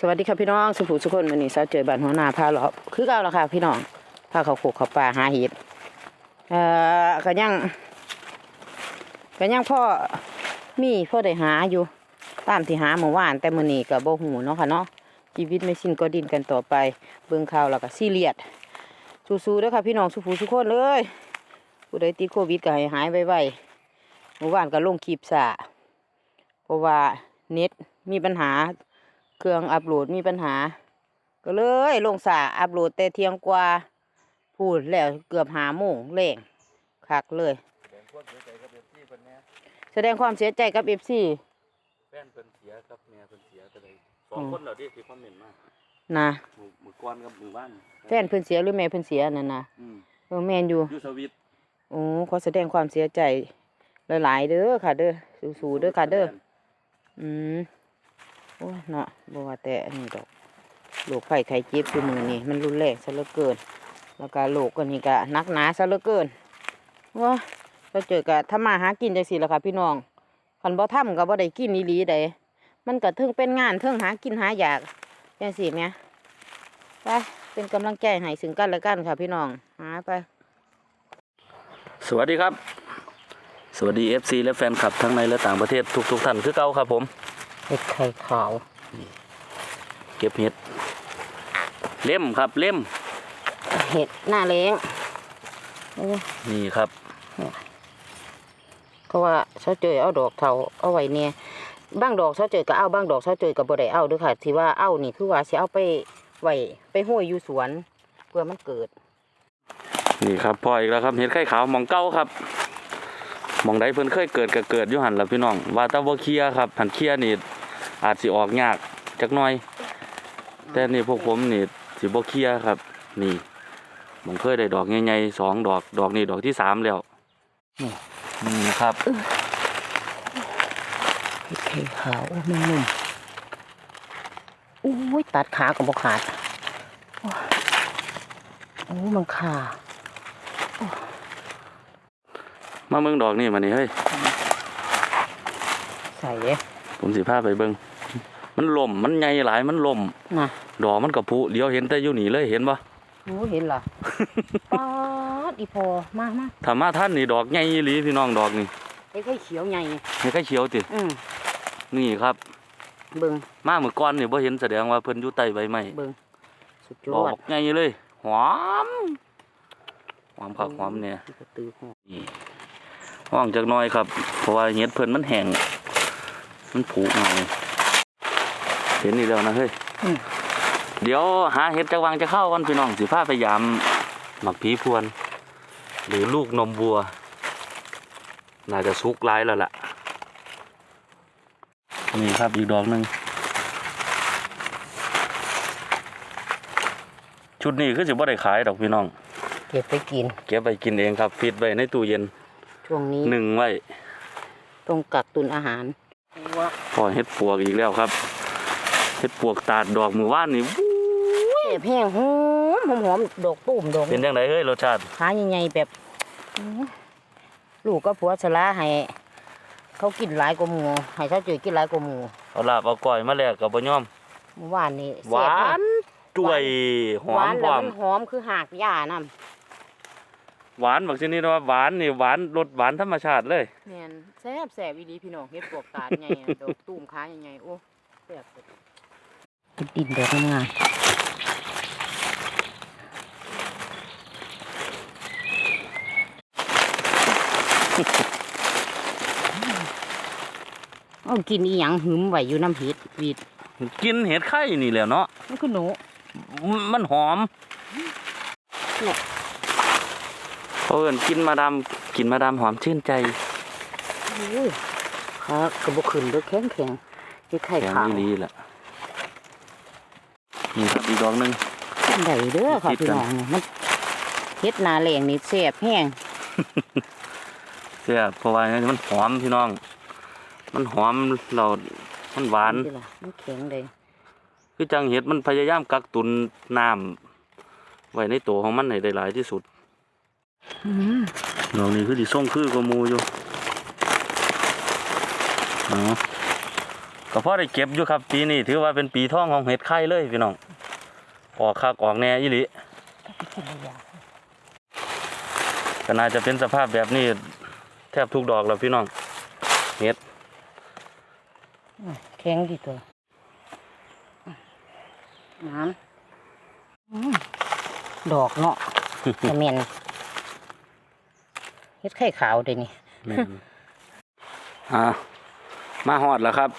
สวัสดีครับพี่น้องสุภูสุคนวันนี้สาเจอบ้านหัวหน้าพาเลาะคือเก่าแล้วค่ะพี่น้องพาเขาโขกเขาป่าหาเห็ดเอ่อก็ยังก็ยังพ่อมีพ่อได้หาอยู่ตามที่หาเมื่อวานแต่มื้อนี้ก็บ่หูเนาะค่ะเนาะชีวิตไม่สิ้นก็ดินกันต่อไปเบิ่งข่าวแล้วก็ซีเรียสสู้ๆเด้อค่ะพี่น้องสุภูสุคนเลยผู้ใดติดโควิดก็ให้หายไวๆเมื่อวานก็ลงคลิปซะเพราะว่าเน็ตมีปัญหา เครื่องอัปโหลดมีปัญหา ก็เลยลงสาอัปโหลดแต่เที่ยงกว่าพูดแล้วเกือบหาโมงเล่งคักเลยแสดงความเสียใจกับเอฟซีเพิ่นแหน่แสดงความเสียใจกับเอฟซีแฟนเพิ่นเสียครับแม่เพิ่นเสียก็เลยสองคนเหล่านี้ที่คอมเมนต์มานะมือมือก้อนกับมือบ้านแฟนเพิ่นเสียหรือแม่เพิ่นเสียนั่นนะอืมเออแม่นอยู่อยูสวิตโอ้ขอแสดงความเสียใจหลาย ๆ เด้อค่ะ เด้อสู้ๆเด้อค่ะเด้ออืม โอ้เนาะบ่ว่าแต่อันนี้ดอกโรคไข้ไข้เจ็บคือมือนี่มันรุนแรงซะเหลือเกิน แล้วก็โรคก็นี่ก็นักหนาซะเหลือเกินว้าเราเจอกับทำมาหากินจังซี่ล่ะค่ะพี่น้องคันบ่ทำก็บ่ได้กินอีหลีใดมันก็เทิงเป็นงานเทิงหากินหาอยากจังซี่แหมไปเป็นกำลังใจให้ซึ่งกันและกันค่ะพี่น้องหาไป สวัสดีครับ สวัสดีเอฟซีและแฟนคลับทั้งในและต่างประเทศทุกๆท่านคือเก่าครับผม เห็ดไข่ขาว เก็บเห็ด เล่มครับเล่ม เห็ดหน้าแรงโอ้นี่ครับก็ว่าเช้าเจยเอาดอกเทาเอาไว้เนี่ยบางดอกเช้าเจยก็เอาบางดอกเช้าเจยก็บ่ได้เอาเด้วยค่ะ ที่ว่าเอานี่คือว่าสิเอาไปไว้ไปห้อยอยู่สวนเพื่อมันเกิด นี่ครับพออีกแล้วครับเห็ดไข่ขาวหมองเก้าครับห มองใดเพิ่นเคยเกิดก็เกิดอยู่หันล่ะพี่น้อง ว่าแตะบ่เคลียร์ครับหันเคลียร์นี่อาจสิออกยากจักหน่อย แต่นี่พวกผมนี่สิบ่เคลียร์ครับ นี่ผมเคยได้ดอกใหญ่ๆสองดอกดอกนี่ดอกที่สามแล้วนี่ครับเห่าวโอ้มันนุ่มโอ้ยตัดขาก็บ่ขาดโอ้ยโอ้มันขา มาเบิ่งดอกนี่มานี่เฮ้ยใส่เด้ผมสิพาไปเบิ่งมันล่มมันใหญ่หลายมันล่มนะดอกมันกระพุเดียวเห็นแต่อยู่นี่เลยเห็นปะโอ้เห็นเหรอป๊าดอีพอมามาถ้ามาท่านนี่ดอกใหญ่อีหลีพี่น้องดอกนี่ไอ้ไข่เขียวใหญ่นี่ไข่เขียวติอืมนี่ครับเบิ่งมาเมื่อก่อนนี่บ่เห็นแสดงว่าเพิ่นอยู่ใต้ใบไม้เบิ่งสุดยดออดกใหญ่เลยหอมหอมผักหอมเนี่ยที่กระตือหอมนี่ ห้องจักหน้อยครับเพราะว่าเห็ดเพิ่นมันแห้งมันผุเงาเห็นนี่แล้วนะเฮ้ยอืมเดี๋ยวหาเห็ดจักวางจะเข้ากันพี่น้องสิพาไปยามหมักผีพวน หรือลูกนมวัว น่าจะสุกหลายแล้วล่ะนี่ครับอีกดอกหนึ่งชุดนี้คือสิบ่ได้ขายดอกพี่น้อง เก็บไปกิน เก็บไปกินเองครับฟิตไว้ในตู้เย็น ช่วงนี้หนึ่งไว้ต้องกักตุนอาหารพอเฮ็ดปวกอีกแล้วครับเฮ็ดปวกตาดดอกมือว่านนี่วู้เจ็บแห้งหอมหอมหอมดอกตุ้มดอกเป็นจังไดเฮ้ยรสชาติขาใหญ่ๆแบบอื้อลูกก็ผัวสลาให้เขากินหลายกว่าหมูให้เขาเจอกินหลายกว่าหมูเอาลาบเอาก้อยมาแลกกับบ่ยอมเมื่อวานนี้หวานจ่วยหหอวามนพร้แล้วอมมันหอมคือหากหญ้านํ หวานบักชนิดว่าหวานนี่หวานรสหวานธรรมชาติเลยแม่นแซ่บแซ่บอีหลีพี่น้องเฮ็ดปวกตาดใหญ่อะดอกตุ้มขาใหญ่ๆโอ้แซ่บสุดดินดอกงามๆเอากินอีหยังหึมไว้อยู่น้ำเห็ดวีดกินเห็ดไข่นี่แหล้วเนาะมันคือหนูมันหอมเนี่ย เขาเอิ้นกินมาดามกินมาดามหอมชื่นใจอุ้ยขากระบอกขึ้นเด้วยแข็งแข็งๆเฮ็ดไข่แข็งขาวอีหลีล่ะนี่ครับอีกดอกหนึงเป็นไดเด้อค่ะคิดพี่กันน้องเนี่ยมันเฮ็ดนาแหลงนี่แซ่บแห้งเสียเพราะว่ามันหอมพี่น้อง มันหอมเรามันหวานนี่ล่ะมันแข็งเลยคือจังเห็ดมันพยายามกักตุนน้ำไว้ในตัวของมันให้ได้หลายที่สุดอืม ดอกนี้คือดิส่งคือกว่าหมูอยู่เอาก็พอได้เก็บอยู่ครับปีนี้ถือว่าเป็นปีทองของเห็ดไข่เลยพี่น้อง ออกคักออกแน่อีหลีก็น่าจะเป็นสภาพแบบนี้ แทบทุกดอกแล้วพี่น้องเห็ดแข็งดีตัวน้ำอืมดอกเนาะจะเมียน เฮ็ดไข่ขาวเด้นี่แม่นอ่ามาหอดแล้วครับ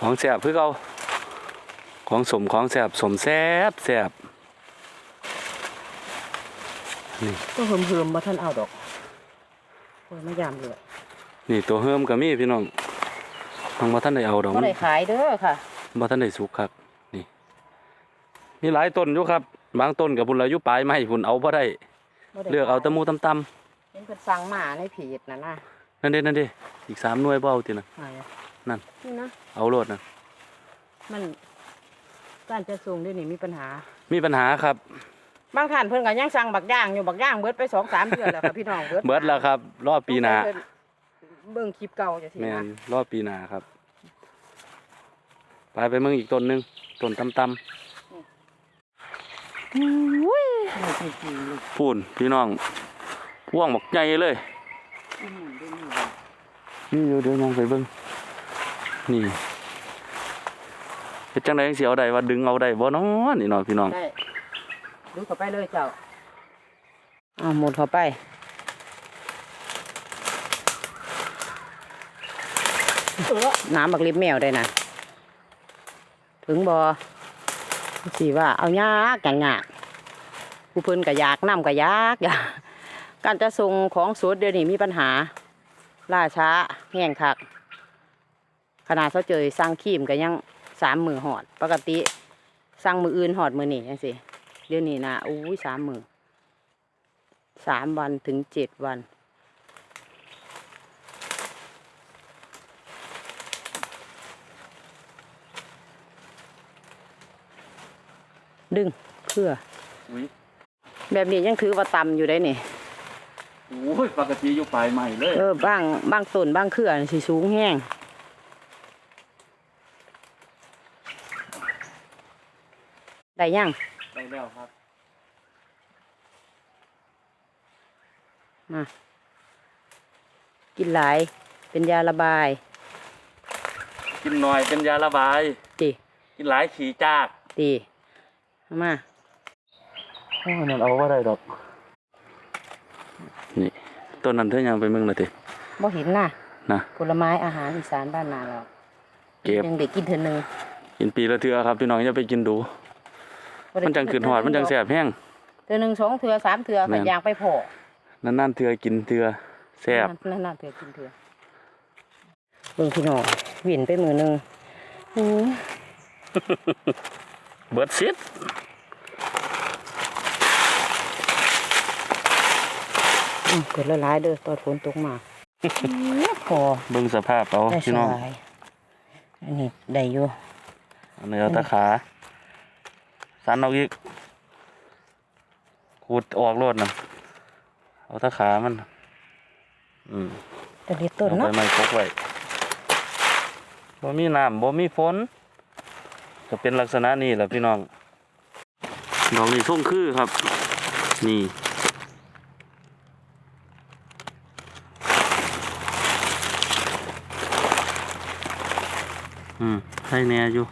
ของแสบเพื่อเอาของสมของแสบสมแสบแสบก็เหิมๆบ่ท่านเอาดอกโอ้ยมายามเลยนี่ตัวเฮิมก็มีพี่น้องทางบ่ท่านได้เอาดอกบ่ได้ขายเด้อค่ะบ่ท่านได้สุกครับนี่ มีหลายต้นอยู่ครับ บางต้นกับพุ่นละอยู่ปลายไม้พุ่นเอาบ่ได้ บ่ได้เลือกเอาแตะขยมูตำเห็นเพิ่นสั่งมาในเพจน่ะนะๆนั่นเด้นั่นเด้อีกสามหน่วยบ่เอาตินะ ไหนอะนั่น นี่นะ เอาโลดนะมันการจะส่งด้วยนี่มีปัญหา มีปัญหาครับ บางท่านเพิ่นก็ยังสั่งบักย่างอยู่บักย่างเบิดไปสองสามเดือนแล้วค่ะพี่น้องเบิดเบิดแล้วครับ รอบปีหน้าเพิ่เบิ่งคลิปเก่าจะสิแม่นะนรอบปีหน้าครับ ไปไปเมืองอีกต้นหนึงต้นตำอุ้ยนี่จริงๆลูกๆ พูนพี่น้องพ่วงบักใหญ่เลยอืมดูนี่นี่เดี๋ยวเดี๋ยวยังไปเบิ่งนี่เฮ็ดจังไดจังสิเอาได้ว่าดึงเอาได้บ่น้อนี่เนาะพี่น้องได้ดูเข้าไปเลยเจ้าอ้าวหมดเข้าไปเออน้ำบักลิบแมวได้นะถึงบอสิว่าเอายากอย่างยาก ผู้เพิ่นก็อยากน้ำก็ยากอยากการจะส่งของสดเดี๋ยวนี้มีปัญหา ล่าช้าแห้งคัก ขนาดเขาเจอสร้างขีมก็ยังสามมือหอด ปกติสร้างมืออื่นหอดมือนี่จังสิเดี๋ยวนี้นะอู้สามมือสามวันถึงเจ็ดวันดึงเพื่อ แบบนี้ยังถือว่าต่ำอยู่ได้นี่โอ้ยปกติอยู่ปลายใหม่เลยเออบางบางต้นบางเครือนี่สิสูงแห้งได้ยังได้แล้วครับมากินหลายเป็นยาระบาย กินหน่อยเป็นยาระบายตีกินหลายขี่จากตีเอามา โอ้ยมันเอาว่าได้ดอกนี่ต้นนั้นเธอยังไปเมืองน่ะติบ่เห็นน่ะนะผลไม้อาหารอีสานบ้านนาเราเก็บยังเด็กกินเถอะหนึ่งกินปีละเทื่อครับพี่น้องอย่าไปกินดู มันจังขึ้นหอดมันจังแสบแห้งเถือหนึ่งสองเถือสามเถือแม่ขันนยางไปพอนานๆเทื่อกินเทื่อแซ่บนั่นน่ะเถือกินเถือเบิ่งพี่น้องหวินไปมือหนึ่งอื้อเบิดซิด อืม เกิดละลายๆเด้อตอนฝนตกมาพอเบิ่งสภาพเอาได้สพี่น้องบายอันนี้ได้อยู่อันนี้เอาตะขาสันเอาอีกขูดออกโลดน่ะเอาตะขามัน อืมแต่เด็ดต้นเอาเนาะไปไม่พกไว้บ่มีน้ำบ่มีฝนก็เป็นลักษณะนี้แหละพี่น้องดอกนี้ส่งคือครับ นี่ อืมให้แน่อยู่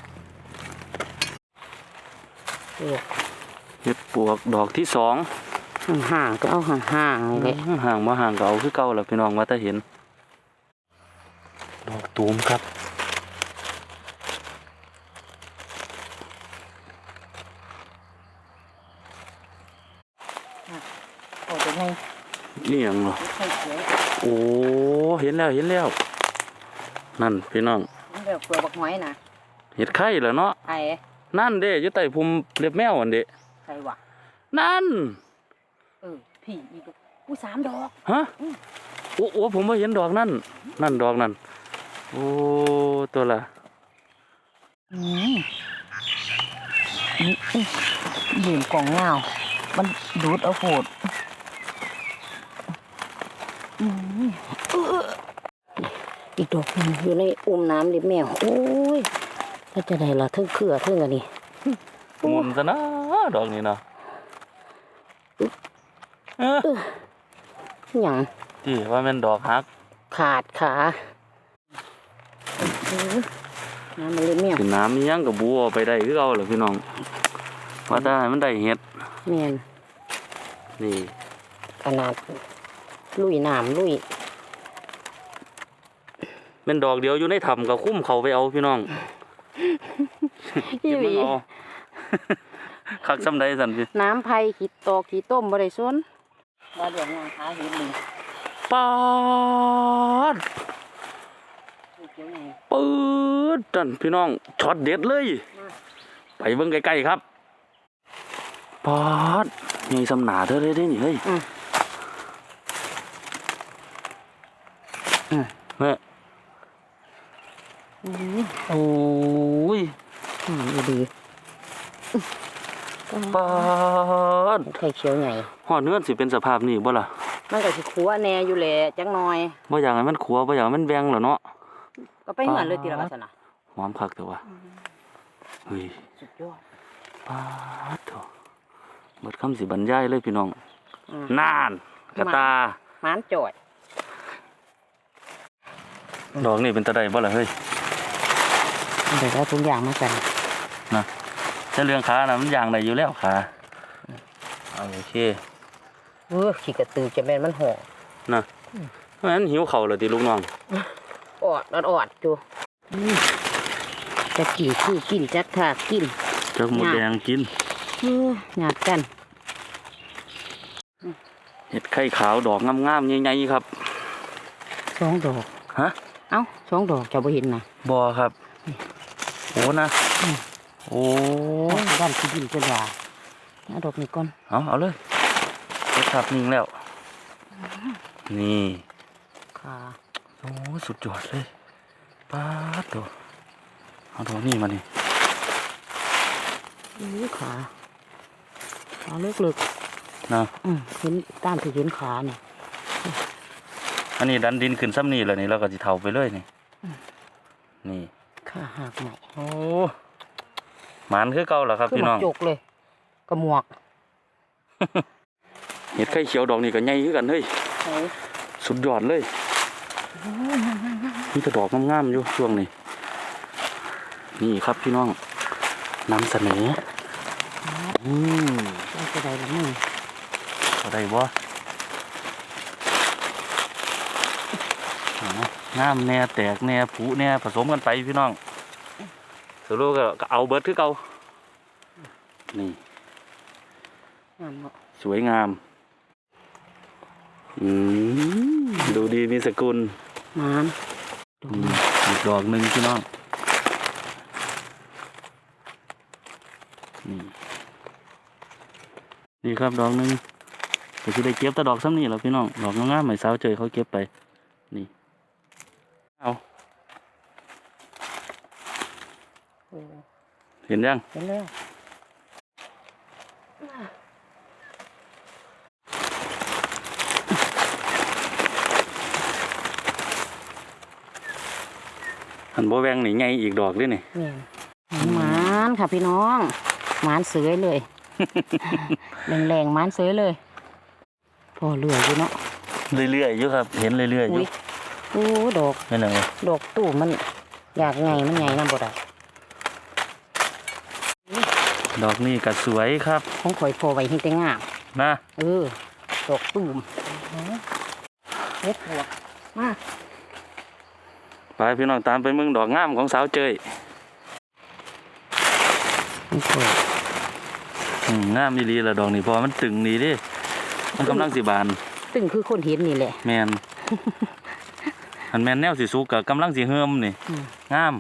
เด็ดเห็ดปวกดอกที่สองห่างๆก็เอาห่างๆนี่แหละห่างมาห่างก็เอาคือเก่าแหละพี่น้องว่าแต่เห็น ดอกตูมครับโอ้เป็นไงนี่ยังเหรอไม่ใช่เขียวโอ้ เห็นแล้วเห็นแล้ว นั่นพี่น้อง มันแบบเปลือกบักหอยนะเห็ดไข่เหรอเนาะไอ้นั่นเด้อยู่ใต้ภูมิเรียบแมวอันเด้ใส่วะนั่น เออพี่อีกอู้สามดอกฮะโอ้โอ้ผมว่าเห็นดอกนั่น นั่นดอกนั่นโอ้ตัวละอืมยืมกล่องเงามันดูดเอาโฟดอืมอีก ดอกหนึ่งอยู่ในอุ้มน้ำริบแมวโอ้ยถ้าจะได้ละเทึ่งเครือเทึ่งอันนี้หมุนซะนะดอกนี้เนาะเออหยังที่ว่าแม่นดอกฮัก ขาดขาโอ้ยน้ำมันริบแมวสิน้ำมีหยังกับบัวไปได้คือเอาเหรอพี่น้องว่าแต่ให้มันได้เห็ดแม่นนี่ขนาดลุยน้ำลุย เป็นดอกเดียวอยู่ในถ้ำกับคุ้มเขาไปเอาพี่น้องอีเก็บหมันลีเอาคักซ้ำใดสันพี่น้ำไผ่ขีดตอกขีดต้มบ่ได้สนว่าเดี๋ยวงานขาเห็นเลยปาดเกี่ยวไงปืดจันพี่น้องช็อตเด็ดเลย ไปเบิ่งใกล้ๆครับปาดใหญ่สำหนาเธอเลยเด้นี่เฮ้ยอืมแม่อืม โอ้ยอืมอีดีปาดไข่เขียวใหญ่หอดเนื้อสิเป็นสภาพนี้บ่ล่ะมันก็สิขัวแหน่อยู่แหละจังหน่อยบ่อยากให้มันขัวบ่อยากให้มันแบงเหรอเนาะก็ไปเหมือนเลยตีละวาสนาหอมคักแต่ว่าเฮ้ยสุดยอดปาดโถเบิดคำสิบรรยายเลยพี่น้องอืมนานกระตาหมานจอยดอกนี่เป็นตะไดบ่ล่ะเฮ้ย เดี๋ยวเอาทุกอย่างมากันนะแต่เรื่องขานะมันอย่างใดอยู่แล้วขาเอาโอเคเออขี้กระตือจะแม่นมันห่อนะเพราะฉะนั้นหิวเข่าวเลยติลูกน้องออดออดออดจูอืมจะกี่คือกินจัดค่ะกินเจ้าหมูแดงกินเออหยาดกันเห็ดไข่ขาวดอกงามๆใหญ่ๆครับสองดอกฮะเอ้าสองดอกจะบ่เห็นนะบอครับ โอ้นะอืมโอ้โอ้ด้านที่ดินจะว่าเอาดอกนี้ก่อนเอาเอาเลยเก็บทับนิ่งแล้ว นี่ค่ะโอ้สุดยอดเลยป้าดตัวเอาดอกนี่มานี่อู้ขาขาเล็กเล็กนะๆอืมเห็นตามที่เห็นขาเนี่ยอันนี้ดันดินขึ้นซ้ำนี่เลยนี่แล้วก็จะเถาไปเลยนี่นี่ ขาหักใหม่โอ้หมันคือเก่าเหรอครับคือพี่หมน้วอกงจกเลยกระหมวกเห็ดไข่เขียวดอกนี่ก็ใหญ่คือกันเฮ้ยไหนสุดยอดเลยมีแต่ดอกงามๆอยู่ช่วงนี้นี่ครับพี่น้องนำเสนออืมมันจะได้ละมึงเอาได้บ่ เอางามแน่แตกแน่ผุแน่ผสมกันไปพี่น้องสรุปก็ก็เอาเบิดคือเก่านี่งามเนาะสวยงามอืมดูดีมีสกุลหมานอืมอีกดอกหนึ่งพี่น้องนี่นี่ครับดอกหนึ่งก็จะได้เก็บแต่ดอกซ้ำนี่แหล้วพี่น้องดอกงามๆใหม่สาวเจยเขาเก็บไป นี่ เอา โอ้ เห็นยัง เห็นแล้วหันโบแวงนี่ไงอีกดอกด้วยนี่เนี่ยหมานค่ะพี่น้องหมานเสือเลยแรงๆหมานเสือเลยพอเหลืออยู่เนาะเรื่อยๆอยู่ครับ เห็นเรื่อยๆออุ้ยู่ยโอ้ดอกนี่นไงดอกตู่มันอยากไงมันไงนำบ่ได้ ดอกนี่ก็สวยครับของข่อยพอไว้ให้แต่งามนะเออดอกตูมเฮ็ดบวกมาไปพี่น้องตามไปเมืองดอกงามของสาวเจยนี่ข่อยอืมงามอีหลีละดอกนี่เพอมันตึงนี่เดิมันกำลังสิบาน ตึงคือคนเห็นนี่แหละแมนอันแมนแนวสิสุกกับกำลังสิเฮิมนี่อืมงาม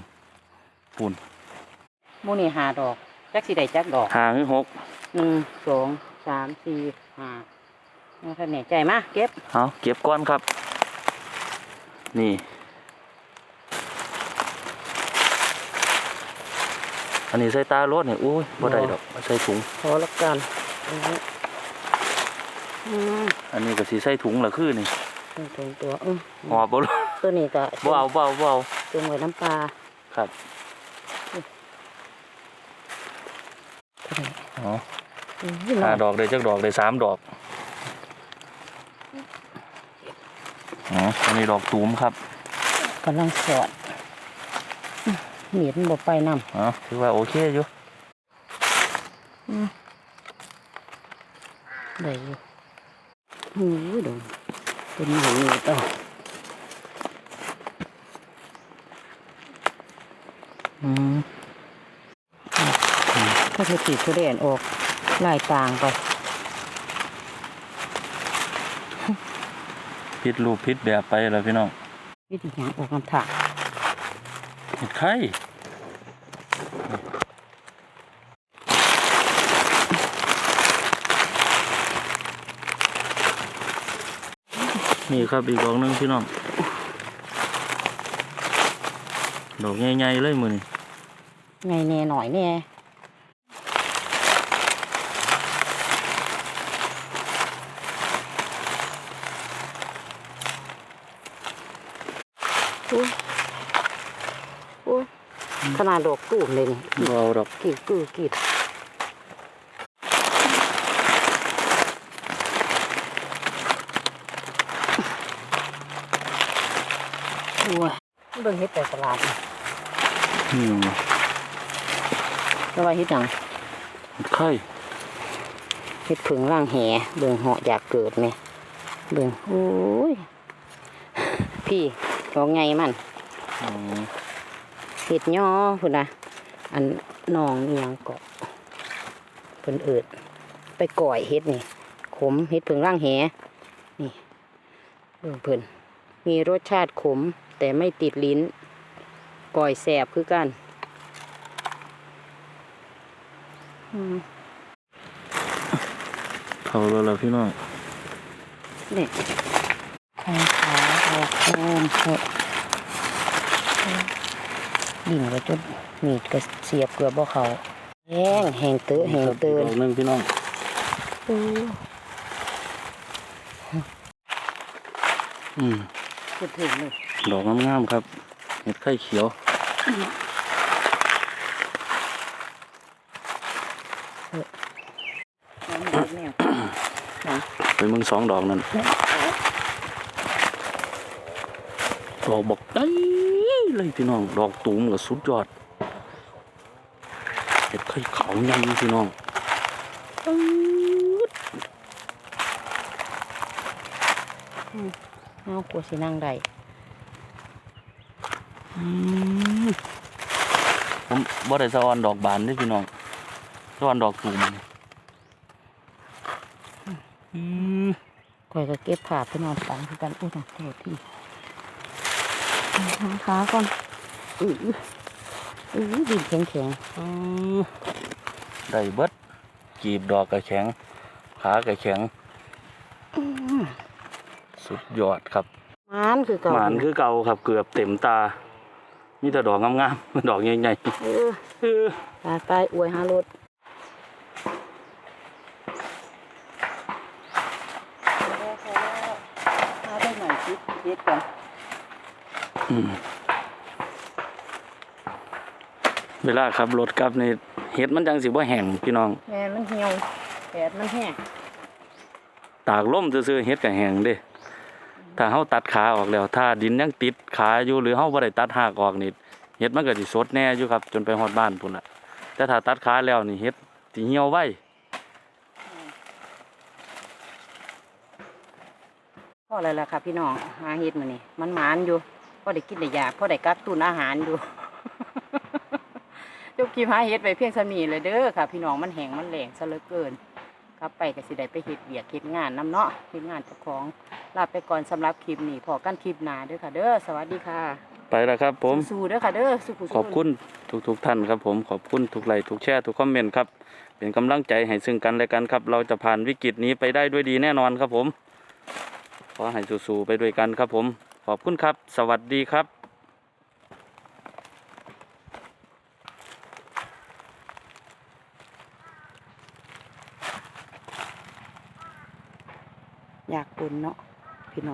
ปุ่นหมูนี่หาดอก จักสิได้จักดอกหาคือหกหนึ่งสองสามสี่ห้าเอาท่านแน่ใจมาเก็บเอาเก็บก้อนครับ นี่ อันนี้ใส่ตารถเนี่ยอุ้ยบ่ได้ดอกเอาใส่ถุงพอละกันอืมอันนี้ก็สิใส่ถุงละคือนี่ตัวตัวตัวอืมหอบบ่รู้ตัวนี้ก็บ่เอาบ่เอาบ่เอาตัวเหมือนน้ำปลาครับ ตัวนี้ อ๋ออุ้ยห้าน้องดอกได้จักดอกได้สามดอกอ๋ออันนี้ดอกตูมครับกำลังสอดอื้อเหมียนบ่ไปนำอ๋อถือว่าโอเคอยู่ได้อยู่หูยดงเป็นหมูนี่ต่ออืม ถ้าเธอติดทุเรียนออกลายต่างไปพิดรูปพิดแบบไปแล้วพี่น้องวิธีหางออกน้ำถักเห็ดไข่นี่ครับอีกดอกหนึงพี่น้อง ดอกใหญ่ๆเลยมือนี่ไงแน่หน่อยแน่ อุ้ยอุ้ยขนาดดอกตูมเลยนี่บ่เอาดอกกีดกือกีดโอ้ยเบิ่งเฮ็ดแต่ตลาดนี่อืมแล้วว่าเฮ็ดหยังเห็ดไข่เฮ็ดผึ่งร่างแหเบิ่งเหาะอยากเกิดไหมเบิ่งโอ้ยพี่ ดอกไงมันอืมเฮ็ดย่อพุ่นนะอันน้องเอียงเกาะเพิ่นเอิด ไปก่อยเฮ็ดนี่ ขมเฮ็ดผึ่งร่างแหนี่เบิ่งเพิ่นมีรสชาติขม แต่ไม่ติดลิ้น ก่อยแสบคือกันอืมเขาแล้วล่ะพี่น้องนี่ทางขา ออกโอมเหอะดิ่งก็จนมีดก็เสียบเกือบบ่เขาแห้งแห้งเตอะแห้งเตือนดอกหนึงพี่น้องอืมพูดถึงเลยดอกงามๆครับเห็ดไข่เขียวน้ำเดือดแนวนะไปมึงสองดอกนั่น ดอกบอกได้เลยพี่น้อง ดอกตูมกับสุดยอดเห็ดไข่ขาวใหญ่พี่น้องเอากลัวสินั่งได้ผมบ่ได้สะออนดอกบานด้อพี่น้องสะออนดอกตูมนี่อืมคอยก็เก็บขาไปนอนปังคือกันอุ้ยโทษที่ ทางขาก่อนอืออือดินแข็งแข็งอืมได้เบิดกีบดอกกระแข็ง ขากระแข็ง สุดยอดครับๆมันคือเก่าหมานคือเก่าครับเกือบเต็มตามีแต่ดอกงามๆดอกใหญ่เออๆเออตายตายอวยหารถหาได้หน่อยสิเฮ็ดก่อนอืม เวลาขับรถกลับนี่เห็ดมันจังสิบ่แห้งพี่น้องแม่มันเหี่ยวแดดมันแห้งตากลมซื่อๆเฮ็ดก็แห้งเด้ถ้าเฮาตัดขาออกแล้ว ถ้าดินยังติดขาอยู่หรือเฮาบ่ได้ตัดหากออกนี่เฮ็ดมันก็สิสดแน่อยู่ครับ จนไปฮอดบ้านพุ่นน่ะ แต่ถ้าตัดขาแล้วนี่เฮ็ดสิเหี่ยวไวพออะไรล่ะค่ะพี่น้องหาเฮ็ดมื้อนี้มันหมานอยู่ พอได้กินได้ยากพอได้กักตุนอาหารอยู่จบคลิปหาเฮ็ดไปเพียงสมีเลยเด้อค่ะ พี่น้องมันแห้งมันแหลงซะเหลือเกินกลับไปก็สิได้ไปเฮ็ดเวียกเฮ็ดงานนํเนาะเฮ็ดงานเจ้าของลาไปก่อนสำหรับคลิปนี้พอกันคลิปหน้าเด้อค่ะ เด้อสวัสดีค่ะ ไปแล้วครับ ผมสู้ๆเด้อค่ะเด้อสู้ๆขอบคุณทุกทุกๆท่านครับผมขอบคุณทุกไลค์ทุกแชร์ทุกคอมเมนต์ครับ เป็นกำลังใจให้ซึ่งกันและกันครับ เราจะผ่านวิกฤตนี้ไปได้ด้วยดีแน่นอนครับผมขอให้สู้ๆไปด้วยกันครับผม ขอบคุณครับ สวัสดีครับอยากปุ่นเนาะ